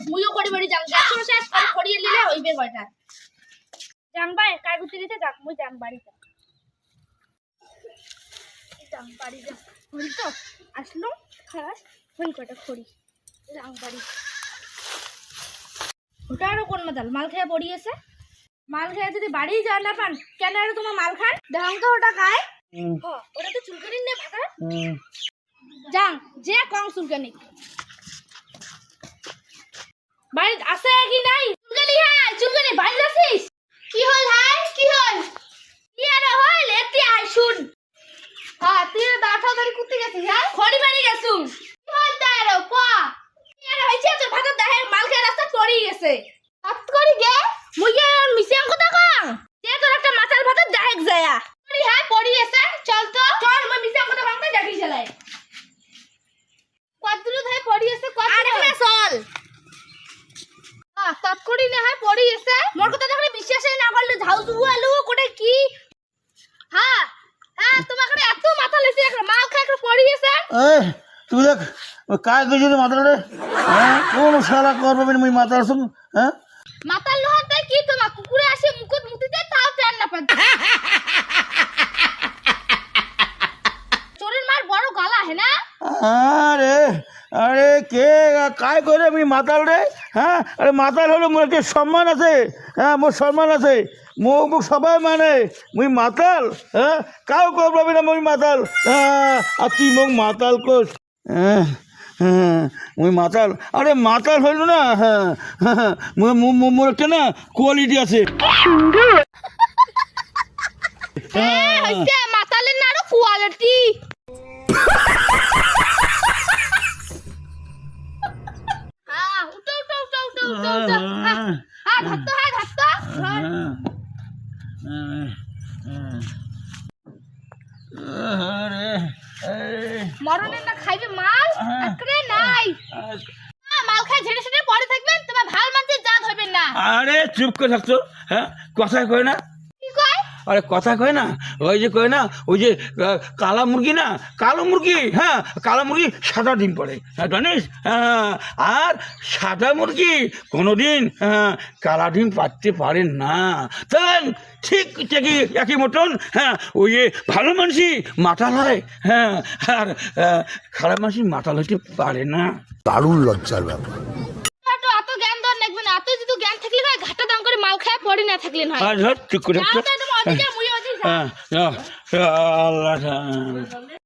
মুইও করি বাড়ি যাম। গাছ শেষ করে খড়িয়ে নিলে হইবে কয়টা জানবা কার দিতে যাক? মুই যাম বাড়ি যাম যাম বাড়ি যাম খড়ি তো আসলো খারাপ হই কয়টা খড়ি যাম বাড়ি। ওটা আরও কোন মাতাল মাল খেয়ে পড়িয়েছে। মাল খেয়ে যদি বাড়ি যাওয়া না পান কেন আর তোমার মাল খান? দেখাম তো ওটা খায়। ওটা তো চুলকানি নে ভাতা যাং যে কম চুলকানি বাড়ি আছে কি নাই? চুলকানি হ্যাঁ চুলকানি বাড়িতে আছিস? কি হল হাই? কি হল? কি আর হল? এতে আই শুন। হ্যাঁ তুই দাঁঠা ধরে কুত্তে গেছিস হ্যাঁ? খড়ি বাড়ি গেছুম। কি হল তার ক? কি আর হইছে তোর ভাত দেহে মালকে রাস্তা পড়ি গেছে হাত করি গে মুই কে মিশিয়াম কথা কম যে তোর একটা মাথার ভাত দেহে যায়া পড়ি হ্যাঁ পড়ি গেছে চল তো চল মুই মিশিয়াম কথা ভাঙতে দেখি চলাই কতদূর ধাই পড়ি আছে কত আরে না চল তৎকরি না হয় পড়ি আছে। মোর কথা দেখলে বিশ্বাসই না করলে ঝাউ জুবু আলু কোটে কি? হ্যাঁ হ্যাঁ তোমাকে এত মাথা লেছে একটা মাল খাই একটা পড়ি এই তুই দেখ কাজ গেছিলি মাথাটা হ্যাঁ কোন সারা করবে মুই মাথা শুন হ্যাঁ? মাথার লোহার কি তোমার? কুকুরে আসে মুকুট মুতিতে তাও টেন না পান চোরের মার বড় গলা হে না আরে আরে কে কাজ করে আমি মাতাল রে? হ্যাঁ? আরে মাতাল হলে মোর একটা সম্মান আছে। হ্যাঁ মোর সম্মান আছে। মোক মোক সবাই মানে। মুই মাতাল হ্যাঁ? কাউ করবি না মুই মাতাল। হ্যাঁ আর তুই মোক মাতাল কর হ্যাঁ হ্যাঁ মুই মাতাল। আরে মাতাল হইল না হ্যাঁ হ্যাঁ মোর একটা না কোয়ালিটি আছে। হ্যাঁ হ্যাঁ হ্যাঁ। হ্যাঁ। মরণের না খাইবে মাল? একরে নাই। হ্যাঁ, মাল খাই ঝেড়ে ঝেড়ে পড়ে থাকবেন তোমার ভালো মানতে যা ধরবেন না। আরে চুপ করে থাকতো হ্যাঁ? কথায় কয় না? আরে কথা কয় না, ওই যে কয় না, ওই যে কালা মুরগি না, কালো মুরগি হ্যাঁ কালো মুরগি সাদা ডিম পড়ে। হ্যাঁ জানিস হ্যাঁ আর সাদা মুরগি কোনোদিন হ্যাঁ কালা ডিম পারতে পারে না। তাই ঠিক ঠিকই, একই মতন হ্যাঁ ওই যে ভালো মানুষই মাতাল হয় হ্যাঁ আর খারাপ মানুষই মাতাল হতে পারে না। দারুণ লজ্জার ব্যাপার এত এত জ্ঞান দর লাগবে না এত যদি জ্ঞান থাকলে হয় ঘাটা দাম করে মাল খায় পড়ে না থাকলে হয় আর ধর চুপ করে ওদিকে যাই। হ্যাঁ আল্লাহ